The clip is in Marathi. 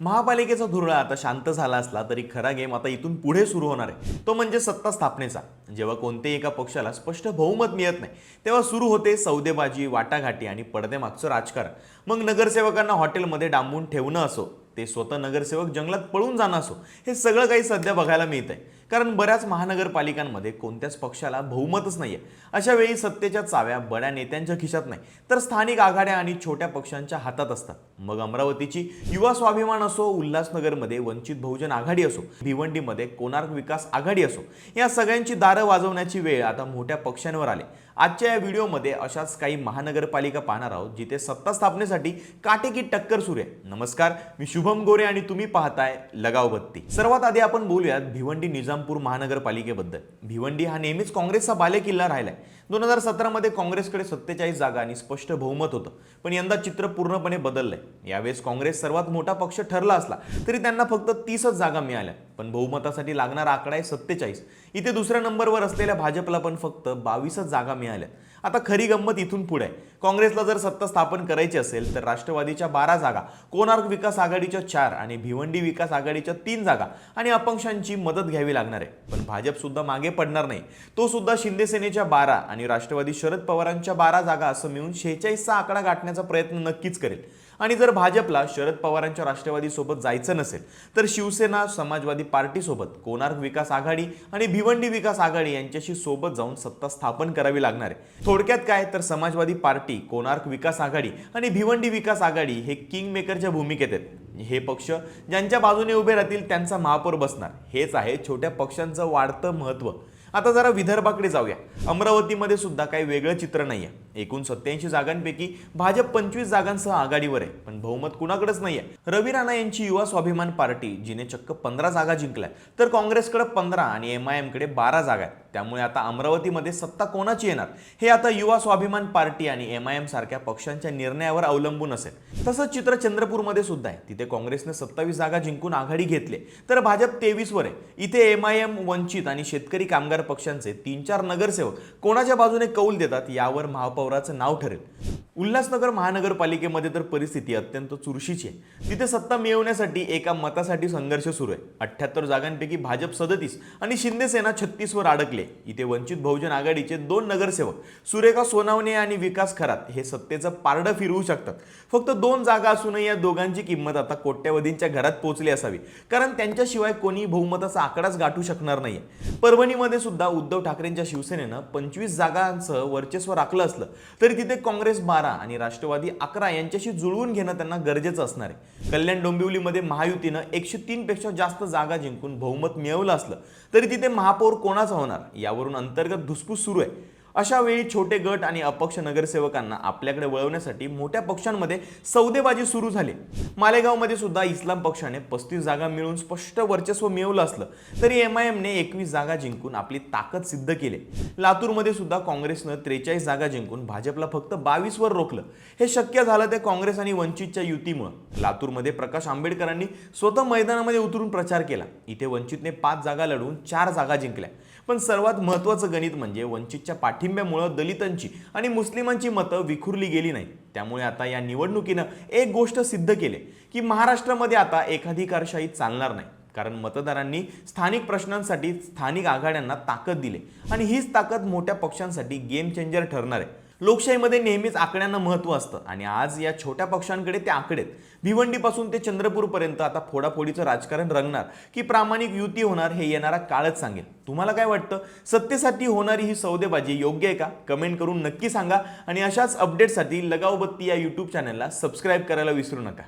महापालिकेचा धुरळा आता शांत झाला असला तरी खरा गेम आता इथून पुढे सुरू होणार आहे. तो म्हणजे सत्ता स्थापनेचा. जेव्हा कोणत्याही एका पक्षाला स्पष्ट बहुमत मिळत नाही तेव्हा सुरू होते सौदेबाजी वाटाघाटी आणि पडदेमागचं राजकारण. मग नगरसेवकांना हॉटेलमध्ये डांबून ठेवणं असो ते स्वतः नगरसेवक जंगलात पळून जाणं असो हे सगळं काही सध्या बघायला मिळत आहे कारण बऱ्याच महानगरपालिकांमध्ये कोणत्याच पक्षाला बहुमतच नाहीये. अशा वेळी सत्तेच्या चाव्या बड्या नेत्यांच्या खिशात नाही तर स्थानिक आघाड्या आणि छोट्या पक्षांच्या हातात असतात. मग अमरावतीची युवा स्वाभिमान असो उल्हासनगरमध्ये वंचित बहुजन आघाडी असो भिवंडीमध्ये कोणार्क विकास आघाडी असो या सगळ्यांची दारं वाजवण्याची वेळ आता मोठ्या पक्षांवर आले. आजच्या या व्हिडिओमध्ये अशाच काही महानगरपालिका पाहणार आहोत जिथे सत्ता स्थापनेसाठी काटेकी टक्कर सुरू आहे. नमस्कार मी शुभम गोरे आणि तुम्ही पाहताय लगाव बत्ती. सर्वात आधी आपण बोलूयात भिवंडी निजामपूर महानगरपालिकेबद्दल. भिवंडी हा नेहमीच काँग्रेसचा बालेकिल्ला राहिलाय. दोन हजार सतरामध्ये काँग्रेसकडे सत्तेचाळीस जागा आणि स्पष्ट बहुमत होतं. पण यंदा चित्र पूर्णपणे बदललंय. यावेळेस काँग्रेस सर्वात मोठा पक्ष ठरला असला तरी त्यांना फक्त तीसच जागा मिळाल्या. पण बहुमतासाठी लागणारा आकडा आहे सत्तेचाळीस. इथे दुसऱ्या नंबरवर असलेल्या भाजपला पण फक्त बावीसच जागा मिळाल्या. आता खरी गंमत इथून पुढे आहे. काँग्रेसला जर सत्ता स्थापन करायची असेल तर राष्ट्रवादीच्या बारा जागा कोणार्क विकास आघाडीच्या चार आणि भिवंडी विकास आघाडीच्या तीन जागा आणि अपक्षांची मदत घ्यावी लागणार आहे. पण भाजप सुद्धा मागे पडणार नाही. तो सुद्धा शिंदे सेनेच्या बारा आणि राष्ट्रवादी शरद पवारांच्या बारा जागा असं मिळून शेहेचाळीसचा आकडा गाठण्याचा प्रयत्न नक्कीच करेल. आणि जर भाजपला शरद पवारांच्या राष्ट्रवादीसोबत जायचं नसेल तर शिवसेना समाजवादी पार्टीसोबत कोणार्क विकास आघाडी आणि भिवंडी विकास आघाडी यांच्याशी सोबत जाऊन सत्ता स्थापन करावी लागणार आहे. थोडक्यात काय तर समाजवादी पार्टी कोणार्क विकास आघाडी आणि भिवंडी विकास आघाडी हे किंग मेकरच्या भूमिकेत आहेत. हे पक्ष ज्यांच्या बाजूने उभे राहतील त्यांचा महापौर बसणार. हेच आहे छोट्या पक्षांचं वाढतं महत्त्व. आता जरा विदर्भाकडे जाऊया. अमरावतीमध्ये सुद्धा काही वेगळं चित्र नाही आहे एकूण सत्याऐंशी जागांपैकी भाजप पंचवीस जागांसह आघाडीवर आहे पण बहुमत कुणाकडेच नाहीये. रवी राणा यांची युवा स्वाभिमान पार्टी जिने चक्क पंधरा जागा जिंकल्या. तर काँग्रेसकडे पंधरा आणि एम आय एमकडे बारा जागा आहेत. त्यामुळे आता अमरावतीमध्ये सत्ता कोणाची येणार? हे आता युवा स्वाभिमान पार्टी आणि एम आय एम सारख्या पक्षांच्या निर्णयावर अवलंबून असेल. तसंच चित्र चंद्रपूरमध्ये सुद्धा आहे. तिथे काँग्रेसने सत्तावीस जागा जिंकून आघाडी घेतली. तर भाजप तेवीसवर आहे. इथे एम आय एम वंचित आणि शेतकरी कामगार पक्षांचे तीन चार नगरसेवक कोणाच्या बाजूने कौल देतात यावर महापौराचं नाव ठरेल. उल्हासनगर महानगरपालिकेमध्ये तर परिस्थिती अत्यंत चुरशीची आहे. तिथे सत्ता मिळवण्यासाठी एका मतासाठी संघर्ष सुरू आहे. अठ्ठ्याहत्तर जागांपैकी भाजप सदतीस आणि शिंदेसेना छत्तीसवर अडकले. इथे वंचित बहुजन आघाडीचे दोन नगरसेवक सुरेखा सोनावणे आणि विकास खरात हे सत्तेचं पारडं फिरवू शकतात. फक्त दोन जागा असूनही या दोघांची किंमत आता कोट्यवधींच्या घरात पोहोचली असावी. कारण त्यांच्याशिवाय कोणी बहुमताचा आकडाच गाठू शकणार नाहीये. परभणीमध्ये सुद्धा उद्धव ठाकरेंच्या शिवसेनेनं पंचवीस जागांसह वर्चस्व राखलं असलं तरी तिथे काँग्रेस बारा आणि राष्ट्रवादी अकरा यांच्याशी जुळवून घेणं त्यांना गरजेचं असणार आहे. कल्याण डोंबिवलीमध्ये महायुतीनं एकशे तीन पेक्षा जास्त जागा जिंकून बहुमत मिळवलं असलं तरी तिथे महापौर कोणाचा होणार? यावरून अंतर्गत धुसफूस सुरू आहे. अशा वेळी छोटे गट आणि अपक्ष नगरसेवकांना आपल्याकडे वळवण्यासाठी मोठ्या पक्षांमध्ये सौदेबाजी सुरू झाली. मालेगावमध्ये सुद्धा इस्लाम पक्षाने पस्तीस जागा मिळून स्पष्ट वर्चस्व मिळवलं असलं तरी एम आय एमने एकवीस जागा जिंकून आपली ताकद सिद्ध केली. लातूरमध्ये सुद्धा काँग्रेसनं त्रेचाळीस जागा जिंकून भाजपला फक्त बावीस वर रोखलं. हे शक्य झालं ते काँग्रेस आणि वंचितच्या युतीमुळं. लातूरमध्ये प्रकाश आंबेडकरांनी स्वतः मैदानामध्ये उतरून प्रचार केला. इथे वंचितने पाच जागा लढवून चार जागा जिंकल्या. पण सर्वात महत्त्वाचं गणित म्हणजे वंचितच्या पाठी पाठिंब्यामुळं दलितांची आणि मुस्लिमांची मतं विखुरली गेली नाही त्यामुळे आता या निवडणुकीनं एक गोष्ट सिद्ध केली की महाराष्ट्रामध्ये आता एकाधिकारशाही चालणार नाही. कारण मतदारांनी स्थानिक प्रश्नांसाठी स्थानिक आघाड्यांना ताकद दिली आणि हीच ताकद मोठ्या पक्षांसाठी गेम चेंजर ठरणार आहे. लोकशाहीमध्ये नेहमीच आकड्यांना महत्त्व असतं. आणि आज या छोट्या पक्षांकडे ते आकडे आहेत. भिवंडीपासून ते चंद्रपूरपर्यंत आता फोडाफोडीचं राजकारण रंगणार की प्रामाणिक युती होणार हे येणारा काळच सांगेल. तुम्हाला काय वाटतं? सत्तेसाठी होणारी ही सौदेबाजी योग्य आहे का? कमेंट करून नक्की सांगा. आणि अशाच अपडेटसाठी लगावबत्ती या यूट्यूब चॅनलला सबस्क्राईब करायला विसरू नका.